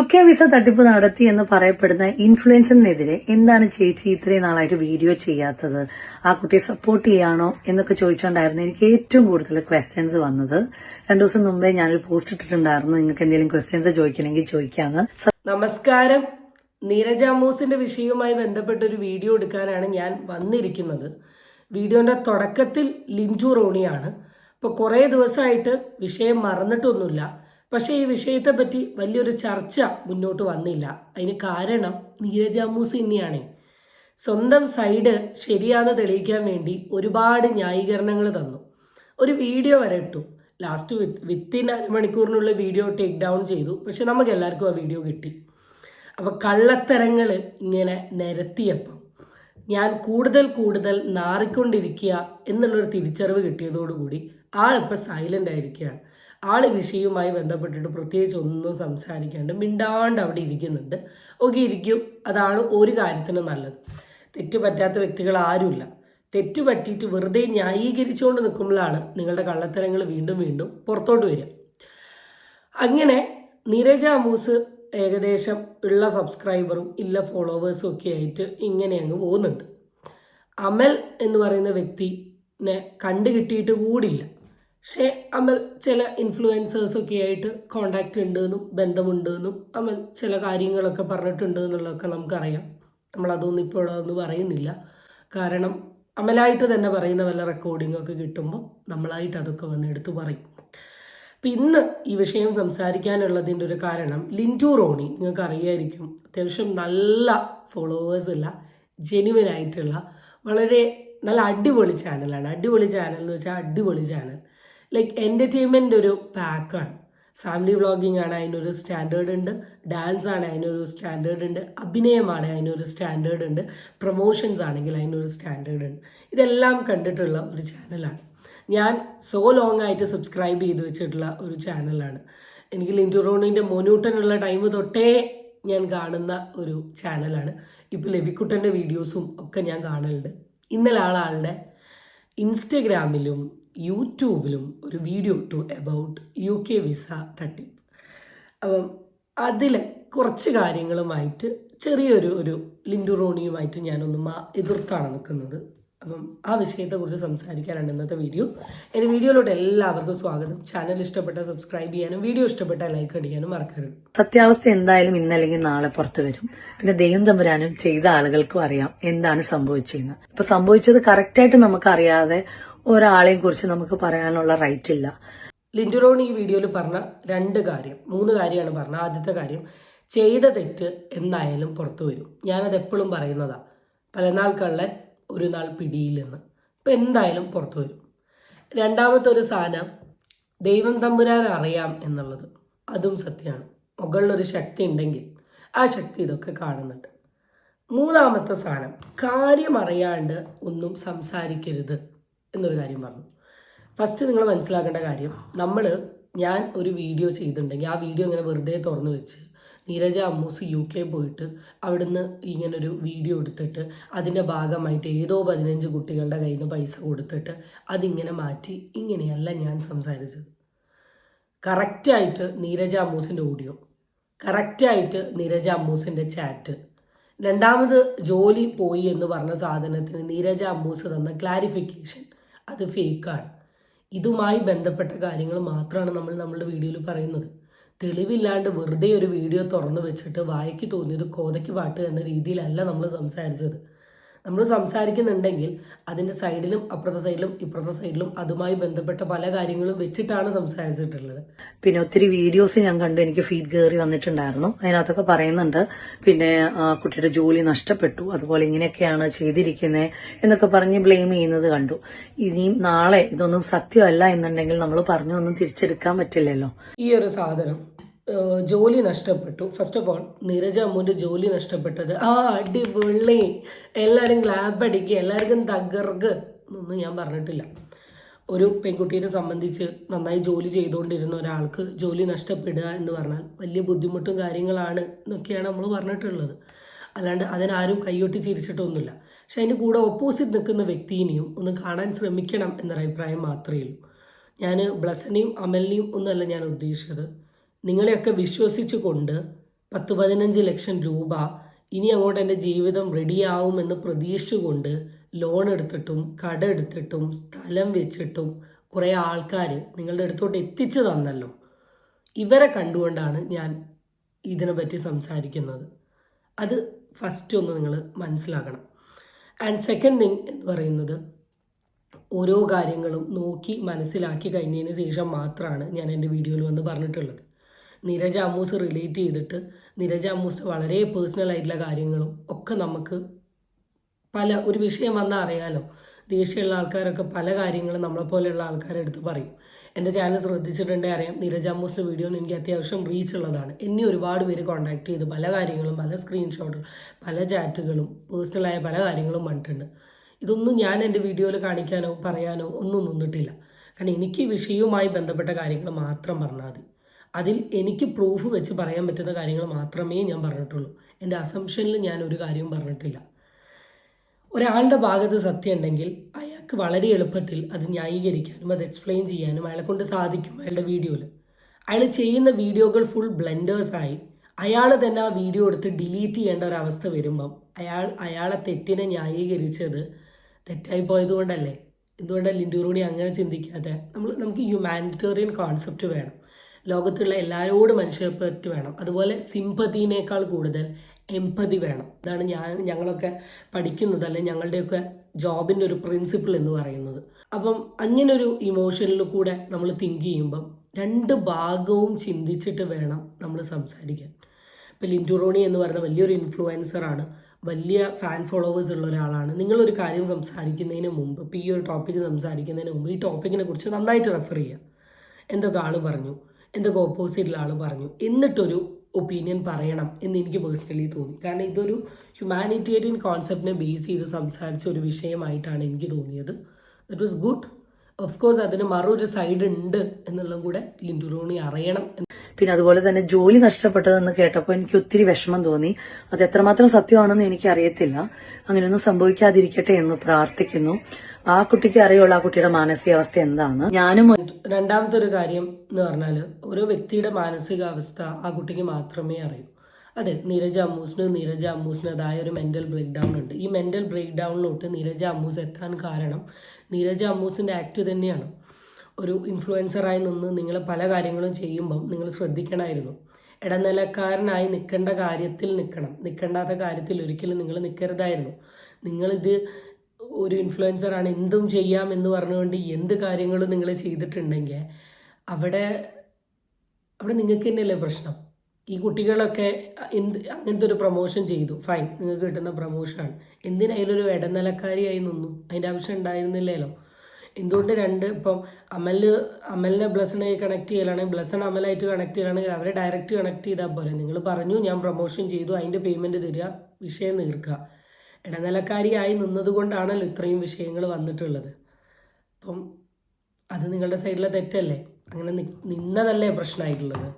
U K visa തട്ടിപ്പ് നടത്തി എന്ന് പറയപ്പെടുന്ന ഇൻഫ്ലുവൻസറിനെതിരെ എന്താണ് ചേച്ചി ഇത്രയും നാളായിട്ട് വീഡിയോ ചെയ്യാത്തത്? ആ കുട്ടിയെ സപ്പോർട്ട് ചെയ്യാണോ എന്നൊക്കെ ചോദിച്ചുകൊണ്ടായിരുന്നു എനിക്ക് ഏറ്റവും കൂടുതൽ ക്വസ്റ്റ്യൻസ് വന്നത്. രണ്ടു ദിവസം മുമ്പേ ഞാനൊരു പോസ്റ്റ് ഇട്ടിട്ടുണ്ടായിരുന്നു. നിങ്ങൾക്ക് എന്തെങ്കിലും ക്വസ്റ്റ്യൻസ് ചോദിക്കണമെങ്കിൽ ചോദിക്കാന്ന്. നമസ്കാരം. നീരജ മൂസിന്റെ വിഷയവുമായി ബന്ധപ്പെട്ട ഒരു വീഡിയോ എടുക്കാനാണ് ഞാൻ വന്നിരിക്കുന്നത്. വീഡിയോന്റെ തുടക്കത്തിൽ ലിൻജു റോണിയാണ്. ഇപ്പോൾ കുറേ ദിവസമായിട്ട് വിഷയം മറന്നിട്ടൊന്നുമില്ല. പക്ഷേ ഈ വിഷയത്തെ പറ്റി വലിയൊരു ചർച്ച മുന്നോട്ട് വന്നില്ല. അതിന് കാരണം നീരജ അമ്മൂസ് തന്നെയാണ്. സ്വന്തം സൈഡ് ശരിയാണെന്ന് തെളിയിക്കാൻ വേണ്ടി ഒരുപാട് ന്യായീകരണങ്ങൾ തന്നു. ഒരു വീഡിയോ വരെ ഇട്ടു. ലാസ്റ്റ് വിത്ത് വിത്തിൻ അരമണിക്കൂറിനുള്ള വീഡിയോ ടേക്ക് ഡൗൺ ചെയ്തു. പക്ഷെ നമുക്ക് എല്ലാവർക്കും ആ വീഡിയോ കിട്ടി. അപ്പോൾ കള്ളത്തരങ്ങൾ ഇങ്ങനെ നിരത്തിയപ്പം ഞാൻ കൂടുതൽ കൂടുതൽ നാറിക്കൊണ്ടിരിക്കുക എന്നുള്ളൊരു തിരിച്ചറിവ് കിട്ടിയതോടുകൂടി ആളിപ്പോൾ സൈലന്റ് ആയിരിക്കുകയാണ്. ആൾ വിഷയവുമായി ബന്ധപ്പെട്ടിട്ട് പ്രത്യേകിച്ച് ഒന്നും സംസാരിക്കാണ്ട് മിണ്ടാണ്ട് അവിടെ ഇരിക്കുന്നുണ്ട്. ഓക്കെ ഇരിക്കും. അതാണ് ഒരു കാര്യത്തിന് നല്ലത്. തെറ്റ് പറ്റാത്ത വ്യക്തികൾ ആരുമില്ല. തെറ്റ് പറ്റിയിട്ട് വെറുതെ ന്യായീകരിച്ചുകൊണ്ട് നിൽക്കുമ്പോഴാണ് നിങ്ങളുടെ കള്ളത്തരങ്ങൾ വീണ്ടും വീണ്ടും പുറത്തോട്ട് വരിക. അങ്ങനെ നീരജ അമൂസ് ഏകദേശം ഉള്ള സബ്സ്ക്രൈബറും ഇല്ല ഫോളോവേഴ്സും ഒക്കെ ആയിട്ട് ഇങ്ങനെ അങ്ങ് പോകുന്നുണ്ട്. അമൽ എന്ന് പറയുന്ന വ്യക്തിനെ കണ്ടു കിട്ടിയിട്ട് കൂടില്ല. പക്ഷേ അമൽ ചില ഇൻഫ്ലുവൻസേഴ്സൊക്കെ ആയിട്ട് കോണ്ടാക്റ്റ് ഉണ്ടെന്നും ബന്ധമുണ്ടെന്നും അമൽ ചില കാര്യങ്ങളൊക്കെ പറഞ്ഞിട്ടുണ്ട് എന്നുള്ളതൊക്കെ നമുക്കറിയാം. നമ്മളതൊന്നും ഇപ്പോൾ അതൊന്നും പറയുന്നില്ല. കാരണം അമലായിട്ട് തന്നെ പറയുന്ന വല്ല റെക്കോർഡിംഗ് ഒക്കെ കിട്ടുമ്പോൾ നമ്മളായിട്ട് അതൊക്കെ വന്ന് എടുത്ത് പറയും. അപ്പം ഇന്ന് ഈ വിഷയം സംസാരിക്കാനുള്ളതിന്റെ ഒരു കാരണം ലിന്റു റോണി. നിങ്ങൾക്ക് അറിയായിരിക്കും അത്യാവശ്യം നല്ല ഫോളോവേഴ്സ് ഉള്ള ജെനുവൻ ആയിട്ടുള്ള വളരെ നല്ല അടിപൊളി ചാനലാണ് അടിപൊളി ചാനൽ എന്ന് വെച്ചാൽ അടിപൊളി ചാനൽ ലൈക്ക് എന്റർടൈൻമെന്റ് ഒരു പാക്കാണ് ഫാമിലി വ്ളോഗിംഗ് ആണ് അതിനൊരു സ്റ്റാൻഡേർഡ് ഉണ്ട്. ഡാൻസ് ആണ് അതിനൊരു സ്റ്റാൻഡേർഡ് ഉണ്ട്. അഭിനയമാണ് അതിനൊരു സ്റ്റാൻഡേർഡ് ഉണ്ട്. പ്രൊമോഷൻസ് ആണെങ്കിൽ അതിനൊരു സ്റ്റാൻഡേർഡ് ഉണ്ട്. ഇതെല്ലാം കണ്ടിട്ടുള്ള ഒരു ചാനലാണ് ഞാൻ സോ ലോങ് ആയിട്ട് സബ്സ്ക്രൈബ് ചെയ്ത് വെച്ചിട്ടുള്ള ഒരു ചാനലാണ് എനിക്ക് ലിന്റുറോണിന്റെ മോനൂട്ടനുള്ള ടൈം തൊട്ടേ ഞാൻ കാണുന്ന ഒരു ചാനലാണ് ഇപ്പോൾ ലവിക്കുട്ടന്റെ വീഡിയോസും ഒക്കെ ഞാൻ കാണലുണ്ട്. ഇന്നലെ ആളാളുടെ ഇൻസ്റ്റഗ്രാമിലും യൂട്യൂബിലും ഒരു വീഡിയോ ഇട്ടു അബൌട്ട് യു കെ വിസ തട്ടിപ്പ് അപ്പം അതിൽ കുറച്ച് കാര്യങ്ങളുമായിട്ട് ചെറിയൊരു ഒരു ലിൻഡുറോണിയുമായിട്ട് ഞാനൊന്ന് മാ എതിർത്താണ് നിൽക്കുന്നത്. അപ്പം ആ വിഷയത്തെക്കുറിച്ച് സംസാരിക്കാനാണ് ഇന്നത്തെ വീഡിയോ എന്റെ വീഡിയോയിലോട്ട് എല്ലാവർക്കും സ്വാഗതം. ചാനൽ ഇഷ്ടപ്പെട്ട സബ്സ്ക്രൈബ് ചെയ്യാനും വീഡിയോ ഇഷ്ടപ്പെട്ട ലൈക്ക് അടിക്കാനും മറക്കരുത്. സത്യാവസ്ഥ എന്തായാലും ഇന്നല്ലെങ്കിൽ നാളെ പുറത്തു വരും. പിന്നെ ദൈവം തമ്പുരാനും ചെയ്ത ആളുകൾക്കും അറിയാം എന്താണ് സംഭവിച്ചിരുന്നത് ഇപ്പൊ സംഭവിച്ചത് കറക്റ്റായിട്ട് നമുക്കറിയാതെ ഒരാളെയും കുറിച്ച് നമുക്ക് പറയാനുള്ള റൈറ്റ് ഇല്ല ലിൻഡുറോൺ ഈ വീഡിയോയിൽ പറഞ്ഞ രണ്ട് കാര്യം മൂന്ന് കാര്യമാണ് പറഞ്ഞ. ആദ്യത്തെ കാര്യം ചെയ്ത തെറ്റ് എന്തായാലും പുറത്തു വരും. ഞാനത് എപ്പോഴും പറയുന്നതാണ് പലനാൾ കള്ളൻ ഒരു നാൾ പിടിയില്ലെന്ന്. ഇപ്പം എന്തായാലും പുറത്തു വരും. രണ്ടാമത്തെ ഒരു സാധനം ദൈവം തമ്പുരാൻ അറിയാം എന്നുള്ളത്. അതും സത്യമാണ്. മുകളിലൊരു ശക്തി ഉണ്ടെങ്കിൽ ആ ശക്തി ഇതൊക്കെ കാണുന്നുണ്ട്. മൂന്നാമത്തെ സാധനം കാര്യം അറിയാണ്ട് ഒന്നും സംസാരിക്കരുത്. എന്നൊരു കാര്യം പറഞ്ഞു. ഫസ്റ്റ് നിങ്ങൾ മനസ്സിലാക്കേണ്ട കാര്യം നമ്മൾ ഞാൻ ഒരു വീഡിയോ ചെയ്തിട്ടുണ്ടെങ്കിൽ ആ വീഡിയോ ഇങ്ങനെ വെറുതെ തുറന്നു വെച്ച് നീരജ അമ്മൂസ് യു കെ പോയിട്ട് അവിടുന്ന് ഇങ്ങനൊരു വീഡിയോ എടുത്തിട്ട് അതിന്റെ ഭാഗമായിട്ട് ഏതോ പതിനഞ്ച് കുട്ടികളുടെ കയ്യിൽ നിന്ന് പൈസ കൊടുത്തിട്ട് അതിങ്ങനെ മാറ്റി ഇങ്ങനെയല്ല ഞാൻ സംസാരിച്ചത്. കറക്റ്റായിട്ട് നീരജ അമ്മൂസിന്റെ ഓഡിയോ കറക്റ്റായിട്ട് നീരജ അമ്മൂസിന്റെ ചാറ്റ് രണ്ടാമത് ജോലി പോയി എന്ന് പറഞ്ഞ സാധനത്തിന് നീരജ അമ്മൂസ് തന്ന ക്ലാരിഫിക്കേഷൻ അത് ഫേക്കാണ്. ഇതുമായി ബന്ധപ്പെട്ട കാര്യങ്ങൾ മാത്രമാണ് നമ്മൾ നമ്മളുടെ വീഡിയോയിൽ പറയുന്നത്. തെളിവില്ലാണ്ട് വെറുതെ ഒരു വീഡിയോ തുറന്നു വെച്ചിട്ട് വായിക്ക് തോന്നിയത് കോതയ്ക്ക് പാട്ട് എന്ന രീതിയിലല്ല നമ്മൾ സംസാരിച്ചത്. നമ്മൾ സംസാരിക്കുന്നുണ്ടെങ്കിൽ അതിന്റെ സൈഡിലും അപ്പുറത്തെ സൈഡിലും ഇപ്പുറത്തെ സൈഡിലും അതുമായി ബന്ധപ്പെട്ട പല കാര്യങ്ങളും വെച്ചിട്ടാണ് സംസാരിച്ചിട്ടുള്ളത്. പിന്നെ ഒത്തിരി വീഡിയോസ് ഞാൻ കണ്ടു എനിക്ക് ഫീഡ് കയറി വന്നിട്ടുണ്ടായിരുന്നു. അതിനകത്തൊക്കെ പറയുന്നുണ്ട്. പിന്നെ കുട്ടിയുടെ ജോലി നഷ്ടപ്പെട്ടു. അതുപോലെ ഇങ്ങനെയൊക്കെയാണ് ചെയ്തിരിക്കുന്നത് എന്നൊക്കെ പറഞ്ഞ് ബ്ലെയിം ചെയ്യുന്നത് കണ്ടു. ഇനിയും നാളെ ഇതൊന്നും സത്യമല്ല എന്നുണ്ടെങ്കിൽ നമ്മൾ പറഞ്ഞൊന്നും തിരിച്ചെടുക്കാൻ പറ്റില്ലല്ലോ. ഈ ഒരു സാധനം ജോലി നഷ്ടപ്പെട്ടു. ഫസ്റ്റ് ഓഫ് ഓൾ നീരജ അമ്മുവിന്റെ ജോലി നഷ്ടപ്പെട്ടത്. ആ അടിപൊളി. എല്ലാവരും ക്ലാബ് അടിക്കുക എല്ലാവർക്കും തകർക്ക് എന്നൊന്നും ഞാൻ പറഞ്ഞിട്ടില്ല. ഒരു പെൺകുട്ടീനെ സംബന്ധിച്ച് നന്നായി ജോലി ചെയ്തുകൊണ്ടിരുന്ന ഒരാൾക്ക് ജോലി നഷ്ടപ്പെടുക എന്ന് പറഞ്ഞാൽ വലിയ ബുദ്ധിമുട്ടും കാര്യങ്ങളാണ് എന്നൊക്കെയാണ് നമ്മൾ പറഞ്ഞിട്ടുള്ളത്. അല്ലാണ്ട് അതിനാരും കൈയൊട്ടി ചിരിച്ചിട്ടൊന്നുമില്ല. പക്ഷെ അതിന്റെ കൂടെ ഓപ്പോസിറ്റ് നിൽക്കുന്ന വ്യക്തിനെയും ഒന്ന് കാണാൻ ശ്രമിക്കണം എന്നൊരു അഭിപ്രായം മാത്രമേ ഉള്ളൂ. ഞാൻ ബ്ലസനെയും അമലിനെയും ഒന്നല്ല ഞാൻ ഉദ്ദേശിച്ചത്. നിങ്ങളെയൊക്കെ വിശ്വസിച്ചുകൊണ്ട് പത്ത് പതിനഞ്ച് ലക്ഷം രൂപ ഇനി അങ്ങോട്ട് എന്റെ ജീവിതം റെഡിയാവുമെന്ന് പ്രതീക്ഷിച്ചുകൊണ്ട് ലോൺ എടുത്തിട്ടും കട എടുത്തിട്ടും സ്ഥലം വെച്ചിട്ടും കുറേ ആൾക്കാർ നിങ്ങളുടെ അടുത്തോട്ട് എത്തിച്ചു തന്നല്ലോ. ഇവരെ കണ്ടുകൊണ്ടാണ് ഞാൻ ഇതിനെപ്പറ്റി സംസാരിക്കുന്നത്. അത് ഫസ്റ്റ് ഒന്ന് നിങ്ങൾ മനസ്സിലാക്കണം. ആൻഡ് സെക്കൻഡ് തിങ് എന്ന് പറയുന്നത് ഓരോ കാര്യങ്ങളും നോക്കി മനസ്സിലാക്കി കഴിഞ്ഞതിന് ശേഷം മാത്രമാണ് ഞാൻ എന്റെ വീഡിയോയിൽ വന്ന് പറഞ്ഞിട്ടുള്ളത്. നീരജ അമ്മൂസ് റിലേറ്റ് ചെയ്തിട്ട് നിരജ അമ്മൂസ് വളരെ പേഴ്സണൽ ആയിട്ടുള്ള കാര്യങ്ങളും ഒക്കെ നമുക്ക് പല ഒരു വിഷയം വന്നാൽ അറിയാലോ. ദേഷ്യമുള്ള ആൾക്കാരൊക്കെ പല കാര്യങ്ങളും നമ്മളെ പോലെയുള്ള ആൾക്കാരുടെ അടുത്ത് പറയും. എന്റെ ചാനൽ ശ്രദ്ധിച്ചിട്ടുണ്ടെങ്കിൽ അറിയാം നിരജ അമ്മൂസിന്റെ വീഡിയോ എനിക്ക് അത്യാവശ്യം റീച്ച് ഉള്ളതാണ്. എന്നെ ഒരുപാട് പേര് കോൺടാക്ട് ചെയ്ത് പല കാര്യങ്ങളും പല സ്ക്രീൻഷോട്ടും പല ചാറ്റുകളും പേഴ്സണലായ പല കാര്യങ്ങളും വന്നിട്ടുണ്ട്. ഇതൊന്നും ഞാൻ എന്റെ വീഡിയോയിൽ കാണിക്കാനോ പറയാനോ ഒന്നും നിന്നിട്ടില്ല. കാരണം എനിക്ക് വിഷയവുമായി ബന്ധപ്പെട്ട കാര്യങ്ങൾ മാത്രം പറഞ്ഞാൽ മതി. അതിൽ എനിക്ക് പ്രൂഫ് വെച്ച് പറയാൻ പറ്റുന്ന കാര്യങ്ങൾ മാത്രമേ ഞാൻ പറഞ്ഞിട്ടുള്ളൂ. എന്റെ അസംഷനിൽ ഞാൻ ഒരു കാര്യവും പറഞ്ഞിട്ടില്ല. ഒരാളുടെ ഭാഗത്ത് സത്യം ഉണ്ടെങ്കിൽ അയാൾക്ക് വളരെ എളുപ്പത്തിൽ അത് ന്യായീകരിക്കാനും അത് എക്സ്പ്ലെയിൻ ചെയ്യാനും അയാളെ കൊണ്ട് സാധിക്കും അയാളുടെ വീഡിയോയിൽ അയാൾ ചെയ്യുന്ന വീഡിയോകൾ ഫുൾ ബ്ലെൻഡേഴ്സായി അയാൾ തന്നെ ആ വീഡിയോ എടുത്ത് ഡിലീറ്റ് ചെയ്യേണ്ട ഒരവസ്ഥ വരുമ്പം അയാൾ അയാളെ തെറ്റിനെ ന്യായീകരിച്ചത് തെറ്റായി പോയതുകൊണ്ടല്ലേ? എന്തുകൊണ്ടാണ് ലിൻഡുറോണി അങ്ങനെ ചിന്തിക്കാതെ നമ്മൾ നമുക്ക് ഹ്യൂമാനിറ്റേറിയൻ കോൺസെപ്റ്റ് വേണം. ലോകത്തുള്ള എല്ലാവരോടും മനുഷ്യപ്പറ്റ് വേണം. അതുപോലെ സിമ്പതിനേക്കാൾ കൂടുതൽ എമ്പതി വേണം. ഇതാണ് ഞാൻ ഞങ്ങളൊക്കെ പഠിക്കുന്നത് അല്ലെങ്കിൽ ഞങ്ങളുടെയൊക്കെ ജോബിന്റെ ഒരു പ്രിൻസിപ്പിൾ എന്ന് പറയുന്നത്. അപ്പം അങ്ങനൊരു ഇമോഷനിൽ കൂടെ നമ്മൾ തിങ്ക് ചെയ്യുമ്പം രണ്ട് ഭാഗവും ചിന്തിച്ചിട്ട് വേണം നമ്മൾ സംസാരിക്കാൻ. ഇപ്പോൾ ലിന്റുറോണി എന്ന് പറയുന്ന വലിയൊരു ഇൻഫ്ലുവൻസറാണ് വലിയ ഫാൻ ഫോളോവേഴ്സ് ഉള്ള ഒരാളാണ്. നിങ്ങളൊരു കാര്യം സംസാരിക്കുന്നതിന് മുമ്പ് ഇപ്പോൾ ഈ ഒരു ടോപ്പിക്ക് സംസാരിക്കുന്നതിന് മുമ്പ് ഈ ടോപ്പിക്കിനെ കുറിച്ച് നന്നായിട്ട് റെഫർ ചെയ്യുക. എന്തൊക്കെ ആൾ പറഞ്ഞു? എന്തൊക്കെ ഓപ്പോസിറ്റിൽ ആൾ പറഞ്ഞു. എന്നിട്ടൊരു ഒപ്പീനിയൻ പറയണം എന്ന് എനിക്ക് പേഴ്സണലി തോന്നി. കാരണം ഇതൊരു ഹ്യൂമാനിറ്റേറിയൻ കോൺസെപ്റ്റിനെ ബേസ് ചെയ്ത് സംസാരിച്ച ഒരു വിഷയമായിട്ടാണ് എനിക്ക് തോന്നിയത്. That was good of course അതിന് മറൊരു സൈഡ് ഉണ്ട് എന്നുള്ളതും കൂടെ ലിൻഡുറോണി അറിയണം പിന്നെ അതുപോലെ തന്നെ ജോലി നഷ്ടപ്പെട്ടതെന്ന് കേട്ടപ്പോൾ എനിക്ക് ഒത്തിരി വിഷമം തോന്നി. അത് എത്രമാത്രം സത്യമാണെന്ന് എനിക്ക് അറിയത്തില്ല അങ്ങനെയൊന്നും സംഭവിക്കാതിരിക്കട്ടെ എന്ന് പ്രാർത്ഥിക്കുന്നു. ആ കുട്ടിക്ക് അറിയുള്ള ആ കുട്ടിയുടെ മാനസികാവസ്ഥ എന്താണ്. ഞാനും രണ്ടാമത്തെ ഒരു കാര്യം എന്ന് പറഞ്ഞാൽ ഒരു വ്യക്തിയുടെ മാനസികാവസ്ഥ ആ കുട്ടിക്ക് മാത്രമേ അറിയൂ. അതെ നീരജ അമ്മൂസിന് നീരജ അമ്മൂസിനതായ ഒരു മെന്റൽ ബ്രേക്ക് ഡൗൺ ഉണ്ട്. ഈ മെന്റൽ ബ്രേക്ക് ഡൗണിലോട്ട് നീരജ അമ്മൂസ് എത്താൻ കാരണം നീരജ അമ്മൂസിന്റെ ആക്ട് തന്നെയാണ്. ഒരു ഇൻഫ്ലുവൻസറായി നിന്ന് നിങ്ങൾ പല കാര്യങ്ങളും ചെയ്യുമ്പം നിങ്ങൾ ശ്രദ്ധിക്കണമായിരുന്നു. ഇടനിലക്കാരനായി നിൽക്കേണ്ട കാര്യത്തിൽ നിൽക്കണം. നിൽക്കേണ്ടാത്ത കാര്യത്തിൽ ഒരിക്കലും നിങ്ങൾ നിൽക്കരുതായിരുന്നു. നിങ്ങളിത് ഒരു ഇൻഫ്ലുവൻസറാണ് എന്തും ചെയ്യാം എന്ന് പറഞ്ഞുകൊണ്ട് എന്ത് കാര്യങ്ങളും നിങ്ങൾ ചെയ്തിട്ടുണ്ടെങ്കിൽ അവിടെ അവിടെ നിങ്ങൾക്ക് തന്നെയല്ലേ പ്രശ്നം? ഈ കുട്ടികളൊക്കെ എന്ത് അങ്ങനത്തെ ഒരു പ്രൊമോഷൻ ചെയ്തു. ഫൈൻ നിങ്ങൾക്ക് കിട്ടുന്ന പ്രൊമോഷനാണ് എന്തിനൊരു ഇടനിലക്കാരിയായി നിന്നു? അതിന്റെ ആവശ്യം ഉണ്ടായിരുന്നില്ലല്ലോ. എന്തുകൊണ്ട് രണ്ട് ഇപ്പം അമൽ അമലിനെ ബ്ലസനെ കണക്ട് ചെയ്യലാണെങ്കിൽ ബ്ലസൺ അമലായിട്ട് കണക്ട് ചെയ്യലാണെങ്കിൽ അവരെ ഡയറക്റ്റ് കണക്ട് ചെയ്താൽ പോലെ നിങ്ങൾ പറഞ്ഞു ഞാൻ പ്രൊമോഷൻ ചെയ്തു അതിന്റെ പേയ്മെന്റ് തരിക വിഷയം തീർക്കുക. ഇടനിലക്കാരിയായി നിന്നതുകൊണ്ടാണല്ലോ ഇത്രയും വിഷയങ്ങൾ വന്നിട്ടുള്ളത്. അപ്പം അത് നിങ്ങളുടെ സൈഡിലെ തെറ്റല്ലേ? അങ്ങനെ നിന്നതല്ലേ പ്രശ്നമായിട്ടുള്ളത്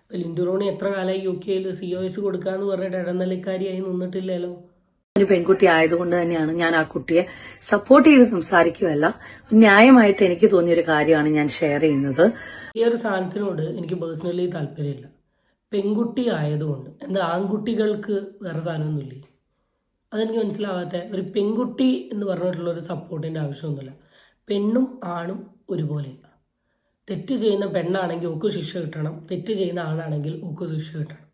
ഇപ്പോൾ ലിൻഡുറോണി എത്ര കാലമായി യു കെയിൽ സി ഒ എസ് കൊടുക്കാന്ന് പറഞ്ഞിട്ട് ഇടനിലക്കാരിയായി നിന്നിട്ടില്ലല്ലോ? ഒരു പെൺകുട്ടി ആയതുകൊണ്ട് തന്നെയാണ് ഞാൻ ആ കുട്ടിയെ സപ്പോർട്ട് ചെയ്ത് സംസാരിക്കുകയല്ല. ന്യായമായിട്ട് എനിക്ക് തോന്നിയ ഒരു കാര്യമാണ് ഞാൻ ഷെയർ ചെയ്യുന്നത്. ഈ ഒരു സാധനത്തിനോട് എനിക്ക് പേഴ്സണലി താല്പര്യമില്ല. പെൺകുട്ടി ആയതുകൊണ്ട് എന്താ ആൺകുട്ടികൾക്ക് വേറെ സാധനമൊന്നുമില്ലേ? അതെനിക്ക് മനസ്സിലാവാത്ത ഒരു പെൺകുട്ടി എന്ന് പറഞ്ഞിട്ടുള്ള ഒരു സപ്പോർട്ടിന്റെ ആവശ്യമൊന്നുമില്ല. പെണ്ണും ആണും ഒരുപോലെയല്ല തെറ്റ് ചെയ്യുന്ന പെണ്ണാണെങ്കിൽ ഓക്ക് ശിക്ഷ കിട്ടണം. തെറ്റ് ചെയ്യുന്ന ആണാണെങ്കിൽ ഓക്ക് ശിക്ഷ കിട്ടണം.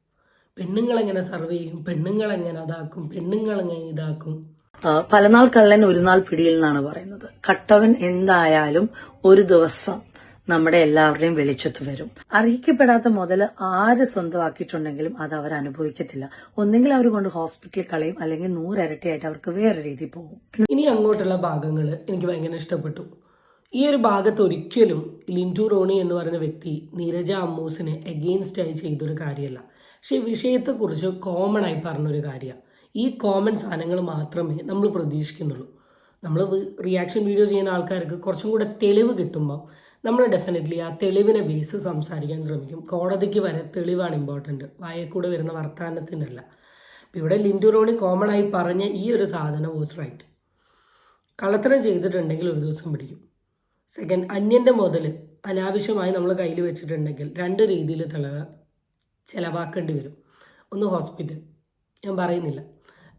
പെണ്ണുങ്ങളെങ്ങനെ സർവ് ചെയ്യും? പെണ്ണുങ്ങളെങ്ങനെ അതാക്കും? പെണ്ണുങ്ങളെങ്ങനെ ഇതാക്കും? പലനാൾ കള്ളൻ ഒരു നാൾ പിടിയിൽ എന്നാണ് പറയുന്നത്. കട്ടവൻ എന്തായാലും ഒരു ദിവസം നമ്മുടെ എല്ലാവരുടെയും വെളിച്ചത്ത് വരും. അറിയിക്കപ്പെടാത്ത മുതൽ ആര് സ്വന്തമാക്കിയിട്ടുണ്ടെങ്കിലും അത് അവർ അനുഭവിക്കത്തില്ല. ഒന്നെങ്കിൽ അവർ കൊണ്ട് ഹോസ്പിറ്റലിൽ കളയും അല്ലെങ്കിൽ നൂറിരട്ടിയായിട്ട് അവർക്ക് വേറെ രീതിയിൽ പോകും. ഇനി അങ്ങോട്ടുള്ള ഭാഗങ്ങൾ എനിക്ക് ഭയങ്കര ഇഷ്ടപ്പെട്ടു. ഈ ഒരു ഭാഗത്ത് ഒരിക്കലും ലിന്റു റോണി എന്ന് പറയുന്ന വ്യക്തി നീരജ അമ്മൂസിനെ എഗെയിൻസ്റ്റ് ആയി ചെയ്തൊരു കാര്യമല്ല. പക്ഷേ വിഷയത്തെക്കുറിച്ച് കോമൺ ആയി പറഞ്ഞൊരു കാര്യമാണ് ഈ കോമൺ സാധനങ്ങൾ മാത്രമേ നമ്മൾ പ്രതീക്ഷിക്കുന്നുള്ളൂ. നമ്മൾ റിയാക്ഷൻ വീഡിയോ ചെയ്യുന്ന ആൾക്കാർക്ക് കുറച്ചും കൂടെ തെളിവ് കിട്ടുമ്പോൾ നമ്മൾ ഡെഫിനറ്റ്ലി ആ തെളിവിനെ ബേസ് സംസാരിക്കാൻ ശ്രമിക്കും. കോടതിക്ക് വരെ തെളിവാണ് ഇമ്പോർട്ടന്റ് വായക്കൂടെ വരുന്ന വർത്തമാനത്തിനല്ല അപ്പം ഇവിടെ ലിൻഡു റോണി കോമൺ ആയി പറഞ്ഞ ഈ ഒരു സാധനം വാസ് റൈറ്റ് കള്ളത്തരം ചെയ്തിട്ടുണ്ടെങ്കിൽ ഒരു ദിവസം പിടിക്കും. സെക്കൻഡ് അന്യന്റെ മുതൽ അനാവശ്യമായി നമ്മൾ കയ്യിൽ വെച്ചിട്ടുണ്ടെങ്കിൽ രണ്ട് രീതിയിൽ തെളിവ് ചിലവാക്കേണ്ടി വരും. ഒന്ന് ഹോസ്പിറ്റൽ ഞാൻ പറയുന്നില്ല.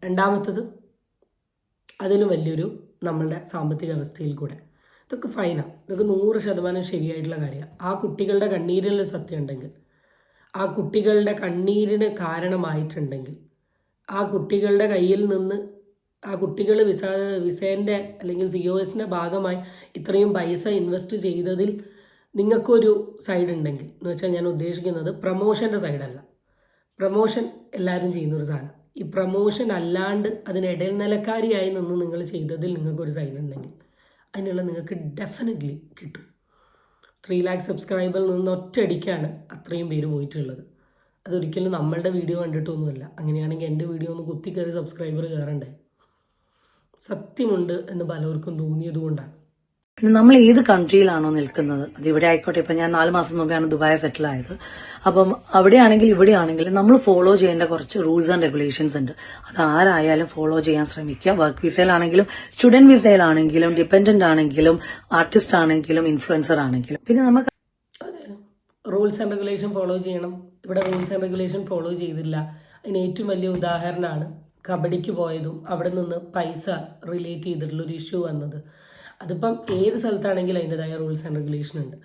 രണ്ടാമത്തത് അതിലും വലിയൊരു നമ്മളുടെ സാമ്പത്തിക അവസ്ഥയിൽ കൂടെ. ഇതൊക്കെ ഫൈനാണ് ഇതൊക്കെ നൂറ് ശതമാനം ശരിയായിട്ടുള്ള കാര്യമാണ് ആ കുട്ടികളുടെ കണ്ണീരിൽ സത്യം ഉണ്ടെങ്കിൽ ആ കുട്ടികളുടെ കണ്ണീരിന് കാരണമായിട്ടുണ്ടെങ്കിൽ ആ കുട്ടികളുടെ കയ്യിൽ നിന്ന് ആ കുട്ടികൾ വിസ വിസേന്റെ അല്ലെങ്കിൽ സി ഒ എസിന്റെ ഭാഗമായി ഇത്രയും പൈസ ഇൻവെസ്റ്റ് ചെയ്തതിൽ നിങ്ങൾക്കൊരു സൈഡ് ഉണ്ടെങ്കിൽ എന്ന് വെച്ചാൽ ഞാൻ ഉദ്ദേശിക്കുന്നത് പ്രമോഷന്റെ സൈഡല്ല പ്രമോഷൻ എല്ലാവരും ചെയ്യുന്നൊരു സാധനം. ഈ പ്രമോഷൻ അല്ലാണ്ട് അതിന് ഇടനിലക്കാരിയായി നിന്ന് നിങ്ങൾ ചെയ്തതിൽ നിങ്ങൾക്കൊരു സൈഡ് ഉണ്ടെങ്കിൽ അതിനുള്ള നിങ്ങൾക്ക് ഡെഫിനറ്റ്ലി കിട്ടും. ത്രീ ലാക്ക് സബ്സ്ക്രൈബറിൽ നിന്ന് ഒറ്റയടിക്കാണ് അത്രയും പേര് പോയിട്ടുള്ളത്. അതൊരിക്കലും നമ്മളുടെ വീഡിയോ കണ്ടിട്ടൊന്നുമല്ല. അങ്ങനെയാണെങ്കിൽ എന്റെ വീഡിയോ ഒന്ന് കുത്തിക്കയറി സബ്സ്ക്രൈബർ കയറണ്ടേ? സത്യമുണ്ട് എന്ന് പലർക്കും തോന്നിയത് കൊണ്ടാണ് പിന്നെ നമ്മൾ ഏത് കൺട്രിയിലാണോ നിൽക്കുന്നത്? അത് ഇവിടെ ആയിക്കോട്ടെ. ഇപ്പൊ ഞാൻ നാല് മാസം മുമ്പെയാണ് ദുബായ് സെറ്റിൽ ആയത്. അപ്പം അവിടെയാണെങ്കിൽ ഇവിടെയാണെങ്കിലും നമ്മൾ ഫോളോ ചെയ്യേണ്ട കുറച്ച് റൂൾസ് ആൻഡ് റെഗുലേഷൻസ് ഉണ്ട്. അത് ആരായാലും ഫോളോ ചെയ്യാൻ ശ്രമിക്കുക വർക്ക് വിസയിലാണെങ്കിലും സ്റ്റുഡന്റ് വിസയിലാണെങ്കിലും ഡിപെൻഡന്റ് ആണെങ്കിലും ആർട്ടിസ്റ്റ് ആണെങ്കിലും ഇൻഫ്ലുവൻസർ ആണെങ്കിലും. പിന്നെ നമുക്ക് റൂൾസ് ആൻഡ് റെഗുലേഷൻ ഫോളോ ചെയ്യണം. ഇവിടെ റൂൾസ് ആൻഡ് റെഗുലേഷൻ ഫോളോ ചെയ്തില്ല. അതിന് ഏറ്റവും വലിയ ഉദാഹരണമാണ് കബഡിക്ക് പോയതും അവിടെ നിന്ന് പൈസ റിലേറ്റ് ചെയ്തിട്ടുള്ള ഒരു ഇഷ്യൂ വന്നത്. അതിപ്പം ഏത് സ്ഥലത്താണെങ്കിലും അതിന്റെതായ റൂൾസ് ആൻഡ് റെഗുലേഷൻ ഉണ്ട്.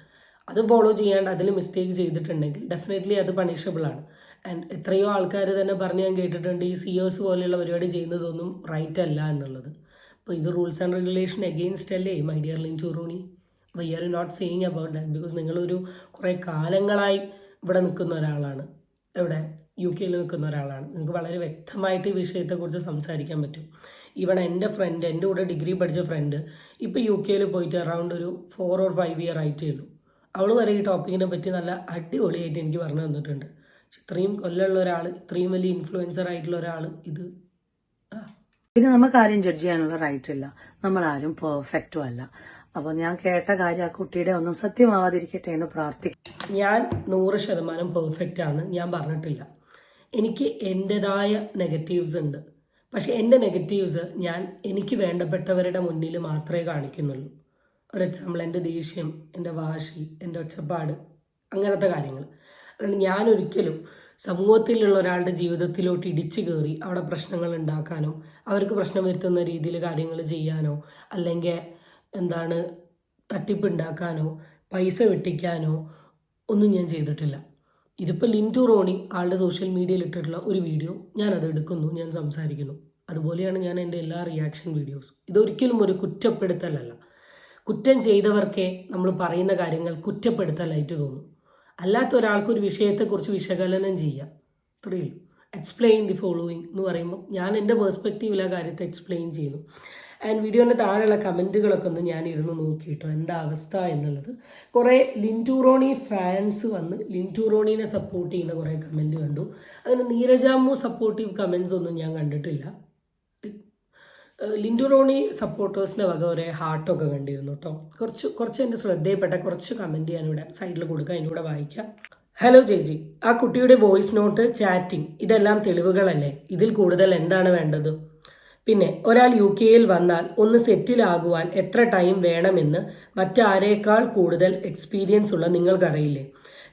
അത് ഫോളോ ചെയ്യാണ്ട് അതിൽ മിസ്റ്റേക്ക് ചെയ്തിട്ടുണ്ടെങ്കിൽ ഡെഫിനറ്റ്ലി അത് പണിഷബിൾ ആണ്. ആൻഡ് എത്രയോ ആൾക്കാർ തന്നെ പറഞ്ഞ് ഞാൻ കേട്ടിട്ടുണ്ട് ഈ സി ഒസ് പോലെയുള്ള പരിപാടി ചെയ്യുന്നതൊന്നും റൈറ്റ് അല്ല എന്നുള്ളത്. അപ്പോൾ ഇത് റൂൾസ് ആൻഡ് റെഗുലേഷൻ എഗെയിൻസ്റ്റ് അല്ലേ മൈ ഡിയർ ലിൻ ചുറൂണി why are not saying about that because നിങ്ങളൊരു കുറേ കാലങ്ങളായി ഇവിടെ നിൽക്കുന്ന ഒരാളാണ്. ഇവിടെ യു കെയിൽ നിൽക്കുന്ന ഒരാളാണ്. നിങ്ങൾക്ക് വളരെ വ്യക്തമായിട്ട് ഈ വിഷയത്തെക്കുറിച്ച് സംസാരിക്കാൻ പറ്റും. ഈവൺ എന്റെ ഫ്രണ്ട് എന്റെ കൂടെ ഡിഗ്രി പഠിച്ച ഫ്രണ്ട് ഇപ്പോൾ യു കെയിൽ പോയിട്ട് അറൗണ്ട് ഒരു ഫോർ ഓർ ഫൈവ് ഇയർ ആയിട്ടേ ഉള്ളൂ അവൾ വരെ ഈ ടോപ്പിക്കിനെ പറ്റി നല്ല അടിപൊളിയായിട്ട് എനിക്ക് പറഞ്ഞു തന്നിട്ടുണ്ട്. പക്ഷെ ഇത്രയും കൊല്ലമുള്ള ഒരാൾ ഇത്രയും വലിയ ഇൻഫ്ലുവൻസർ ആയിട്ടുള്ള ഒരാൾ ഇത് പിന്നെ നമുക്ക് ആരും ജഡ്ജ് ചെയ്യാനുള്ള റൈറ്റ് ഇല്ല. നമ്മൾ ആരും പെർഫെക്റ്റും അല്ല. അപ്പൊ ഞാൻ കേട്ട കാര്യം ആ കുട്ടിയുടെ ഒന്നും സത്യമാവാതിരിക്കട്ടെ എന്ന് പ്രാർത്ഥിക്കും ഞാൻ നൂറ് ശതമാനം പെർഫെക്റ്റ് ആണ്. ഞാൻ പറഞ്ഞിട്ടില്ല. എനിക്ക് എന്റെതായ നെഗറ്റീവ്സ് ഉണ്ട്. പക്ഷേ എന്റെ നെഗറ്റീവ്സ് ഞാൻ എനിക്ക് വേണ്ടപ്പെട്ടവരുടെ മുന്നിൽ മാത്രമേ കാണിക്കുന്നുള്ളൂ. ഒരു എക്സാമ്പിൾ എന്റെ ദേഷ്യം എന്റെ വാശി എന്റെ ഒച്ചപ്പാട് അങ്ങനത്തെ കാര്യങ്ങൾ. അതുകൊണ്ട് ഞാൻ ഒരിക്കലും സമൂഹത്തിലുള്ള ഒരാളുടെ ജീവിതത്തിലോട്ട് ഇടിച്ചു കയറി അവിടെ പ്രശ്നങ്ങൾ ഉണ്ടാക്കാനോ അവർക്ക് പ്രശ്നം വരുത്തുന്ന രീതിയിൽ കാര്യങ്ങൾ ചെയ്യാനോ അല്ലെങ്കിൽ എന്താണ് തട്ടിപ്പുണ്ടാക്കാനോ പൈസ വെട്ടിക്കാനോ ഒന്നും ഞാൻ ചെയ്തിട്ടില്ല. ഇതിപ്പോൾ ലിന്റു റോണി ആളുടെ സോഷ്യൽ മീഡിയയിൽ ഇട്ടിട്ടുള്ള ഒരു വീഡിയോ ഞാൻ അത് എടുക്കുന്നു ഞാൻ സംസാരിക്കുന്നു. അതുപോലെയാണ് ഞാൻ എന്റെ എല്ലാ റിയാക്ഷൻ വീഡിയോസും ഇതൊരിക്കലും ഒരു കുറ്റപ്പെടുത്തലല്ല. കുറ്റം ചെയ്തവർക്കേ നമ്മൾ പറയുന്ന കാര്യങ്ങൾ കുറ്റപ്പെടുത്തലായിട്ട് തോന്നും. അല്ലാത്ത ഒരാൾക്ക് ഒരു വിഷയത്തെക്കുറിച്ച് വിശകലനം ചെയ്യാം. ഇത്രയേ ഉള്ളൂ. എക്സ്പ്ലെയിൻ ദി ഫോളോയിങ് എന്ന് പറയുമ്പോൾ ഞാൻ എന്റെ പേഴ്സ്പെക്റ്റീവിൽ ആ കാര്യത്തെ എക്സ്പ്ലെയിൻ ചെയ്യുന്നു. ആൻഡ് വീഡിയോന്റെ താഴെയുള്ള കമന്റുകളൊക്കെ ഒന്ന് ഞാൻ ഇരുന്ന് നോക്കിയിട്ടോ. എന്താ അവസ്ഥ എന്നുള്ളത്. കുറേ ലിന്റൂറോണി ഫാൻസ് വന്ന് ലിന്റൂറോണിനെ സപ്പോർട്ട് ചെയ്യുന്ന കുറേ കമന്റ് കണ്ടു. അങ്ങനെ നീരജാമു സപ്പോർട്ടീവ് കമൻസ് ഒന്നും ഞാൻ കണ്ടിട്ടില്ല. ലിൻഡുറോണി സപ്പോർട്ടേഴ്സിന്റെ വക ഒരേ ഹാർട്ടൊക്കെ കണ്ടിരുന്നു കേട്ടോ കുറച്ച് കുറച്ച് എന്റെ ശ്രദ്ധയിൽപ്പെട്ട കുറച്ച് കമന്റ് ഞാനിവിടെ സൈഡിൽ കൊടുക്കാം അതിന്റെ വായിക്കാം. ഹലോ ചേച്ചി. ആ കുട്ടിയുടെ വോയിസ് നോട്ട് ചാറ്റിംഗ് ഇതെല്ലാം തെളിവുകളല്ലേ? ഇതിൽ കൂടുതൽ എന്താണ് വേണ്ടത്? പിന്നെ ഒരാൾ യു കെയിൽ വന്നാൽ ഒന്ന് സെറ്റിലാകുവാൻ എത്ര ടൈം വേണമെന്ന് മറ്റാരേക്കാൾ കൂടുതൽ എക്സ്പീരിയൻസ് ഉള്ള നിങ്ങൾക്കറിയില്ലേ?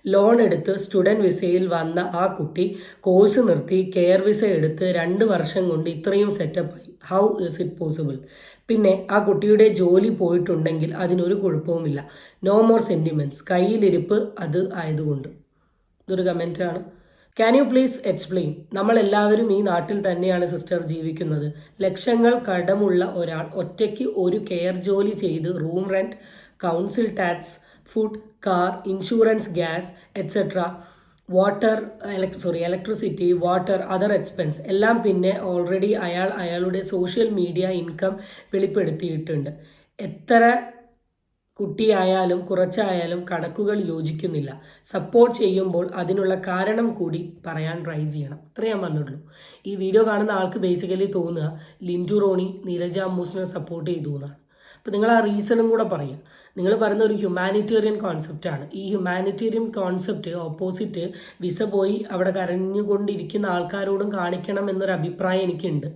ലോൺ എടുത്ത് സ്റ്റുഡന്റ് വിസയിൽ വന്ന ആ കുട്ടി കോഴ്സ് നിർത്തി കെയർ വിസ എടുത്ത് രണ്ട് വർഷം കൊണ്ട് ഇത്രയും സെറ്റപ്പായി ഹൗ ഇസ് ഇറ്റ് പോസിബിൾ പിന്നെ ആ കുട്ടിയുടെ ജോലി പോയിട്ടുണ്ടെങ്കിൽ അതിനൊരു കുഴപ്പവുമില്ല. നോ മോർ സെന്റിമെന്റ്സ് കയ്യിലിരിപ്പ് അത് ആയതുകൊണ്ട്. ഇതൊരു കമന്റാണ് ക്യാൻ യു പ്ലീസ് എക്സ്പ്ലെയിൻ നമ്മളെല്ലാവരും ഈ നാട്ടിൽ തന്നെയാണ് സിസ്റ്റർ ജീവിക്കുന്നത്. ലക്ഷങ്ങൾ കടമുള്ള ഒരാൾ ഒറ്റയ്ക്ക് ഒരു കെയർ ജോലി ചെയ്ത് room rent council tax food car insurance gas etcetera water sorry electricity water other expense എല്ലാം പിന്നെ ഓൾറെഡി അയാൾ അയാളുടെ സോഷ്യൽ മീഡിയ ഇൻകം വെളിപ്പെടുത്തിയിട്ടുണ്ട്. എത്ര കുട്ടിയായാലും കുറച്ചായാലും കണക്കുകൾ യോജിക്കുന്നില്ല. സപ്പോർട്ട് ചെയ്യുമ്പോൾ അതിനുള്ള കാരണം കൂടി പറയാൻ ട്രൈ ചെയ്യണം. ഇത്രേ ഞാൻ പറഞ്ഞിട്ടുള്ളൂ. ഈ വീഡിയോ കാണുന്ന ആൾക്ക് ബേസിക്കലി തോന്നുക ലിന്റു റോണി നീരജ അമ്മൂസിനെ സപ്പോർട്ട് ചെയ്തു എന്നാണ്. അപ്പോൾ നിങ്ങൾ ആ റീസണും കൂടെ പറയുക. നിങ്ങൾ പറയുന്ന ഒരു ഹ്യൂമാനിറ്റേറിയൻ കോൺസെപ്റ്റാണ് ഈ ഹ്യൂമാനിറ്റേറിയൻ കോൺസെപ്റ്റ് ഓപ്പോസിറ്റ് വിസ പോയി അവിടെ കരഞ്ഞുകൊണ്ടിരിക്കുന്ന ആൾക്കാരോടും കാണിക്കണം എന്നൊരു അഭിപ്രായം എനിക്കുണ്ട്.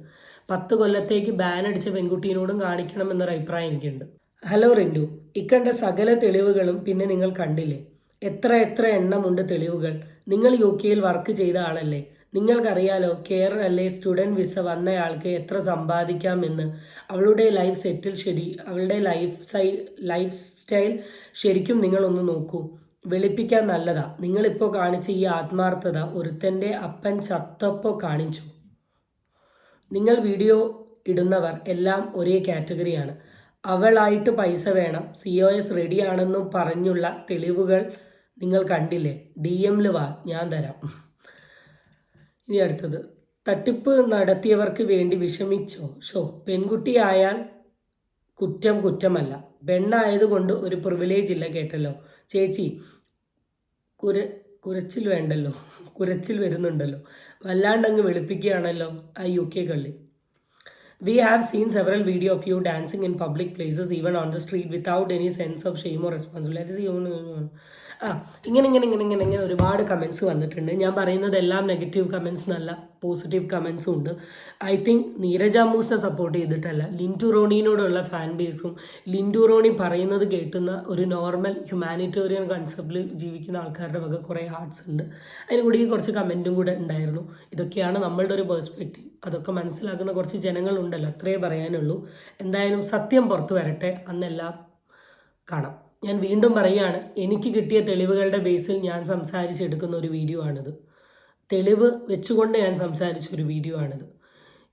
പത്ത് കൊല്ലത്തേക്ക് ബാൻ അടിച്ച പെൺകുട്ടീനോടും കാണിക്കണം എന്നൊരു അഭിപ്രായം എനിക്കുണ്ട്. ഹലോ റിൻഡു ഇക്കണ്ട സകല തെളിവുകളും പിന്നെ നിങ്ങൾ കണ്ടില്ലേ? എത്ര എത്ര എണ്ണമുണ്ട് തെളിവുകൾ. നിങ്ങൾ യു കെയിൽ വർക്ക് ചെയ്ത ആളല്ലേ? നിങ്ങൾക്കറിയാലോ കെയർ അല്ലെ സ്റ്റുഡന്റ് വിസ വന്നയാൾക്ക് എത്ര സമ്പാദിക്കാമെന്ന് അവളുടെ ലൈഫ് സെറ്റിൽ ശരി അവളുടെ ലൈഫ് സൈ ലൈഫ് സ്റ്റൈൽ ശരിക്കും നിങ്ങളൊന്ന് നോക്കൂ. വെളുപ്പിക്കാൻ നല്ലതാ. നിങ്ങളിപ്പോൾ കാണിച്ച ഈ ആത്മാർത്ഥത ഒരുത്തന്റെ അപ്പൻ ചത്തപ്പോൾ കാണിച്ചു. നിങ്ങൾ വീഡിയോ ഇടുന്നവർ എല്ലാം ഒരേ കാറ്റഗറിയാണ്. അവളായിട്ട് പൈസ വേണം. സി ഒ എസ് റെഡിയാണെന്നും പറഞ്ഞുള്ള തെളിവുകൾ നിങ്ങൾ കണ്ടില്ലേ? ഡി എമ്മിൽ വാ ഞാൻ തരാം. ഇനി അടുത്തത്. തട്ടിപ്പ് നടത്തിയവർക്ക് വേണ്ടി വിഷമിച്ചോ? ഷോ പെൺകുട്ടിയായാൽ കുറ്റം കുറ്റമല്ല. പെണ്ണായതുകൊണ്ട് ഒരു പ്രിവിലേജ് ഇല്ല കേട്ടല്ലോ. ചേച്ചി കുര കുരച്ചിൽ വേണ്ടല്ലോ. കുരച്ചിൽ വരുന്നുണ്ടല്ലോ. വല്ലാണ്ടങ്ങ് വെളുപ്പിക്കുകയാണല്ലോ ആ യു കെ കള്ളി. We have seen several video of you dancing in public places, even on the street, without any sense of shame or responsibility. ആ ഇങ്ങനെ ഇങ്ങനെ ഇങ്ങനെ ഇങ്ങനെ ഇങ്ങനെ ഒരുപാട് കമൻസ് വന്നിട്ടുണ്ട് ഞാൻ പറയുന്നത് എല്ലാം നെഗറ്റീവ് കമൻസ് എന്നല്ല പോസിറ്റീവ് കമൻസും ഉണ്ട്. ഐ തിങ്ക് നീരജ മൂസിനെ സപ്പോർട്ട് ചെയ്തിട്ടല്ല. ലിന്റു റോണിനോടുള്ള ഫാൻ ബേസും ലിന്റു റോണി പറയുന്നത് കേട്ടുന്ന ഒരു നോർമൽ ഹ്യൂമാനിറ്റേറിയൻ കൺസെപ്റ്റിൽ ജീവിക്കുന്ന ആൾക്കാരുടെ വക കുറേ ഹാർട്സ് ഉണ്ട്. അതിന് കൂടി കുറച്ച് കമന്റും കൂടെ ഉണ്ടായിരുന്നു. ഇതൊക്കെയാണ് നമ്മളുടെ ഒരു പേഴ്സ്പെക്റ്റീവ് അതൊക്കെ മനസ്സിലാക്കുന്ന കുറച്ച് ജനങ്ങളുണ്ടല്ലോ അത്രേ പറയാനുള്ളൂ. എന്തായാലും സത്യം പുറത്തു വരട്ടെ. അന്നെല്ലാം കാണാം. ഞാൻ വീണ്ടും പറയുകയാണ് എനിക്ക് കിട്ടിയ തെളിവുകളുടെ ബേസിൽ ഞാൻ സംസാരിച്ചെടുക്കുന്ന ഒരു വീഡിയോ ആണിത്. തെളിവ് വെച്ചുകൊണ്ട് ഞാൻ സംസാരിച്ച ഒരു വീഡിയോ ആണിത്.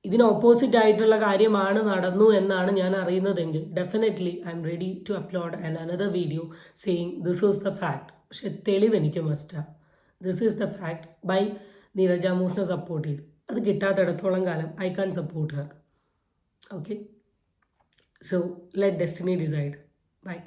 ഇതിന് ഓപ്പോസിറ്റ് ആയിട്ടുള്ള കാര്യമാണ് നടന്നു എന്നാണ് ഞാൻ അറിയുന്നതെങ്കിൽ definitely I'm ready to upload an another video saying this is the fact പക്ഷെ തെളിവ് എനിക്ക് മസ്റ്റാണ് this is the fact by Neeraja മൂസിനെ support ചെയ്തു. അത് കിട്ടാത്തിടത്തോളം കാലം I can support her okay so let destiny decide by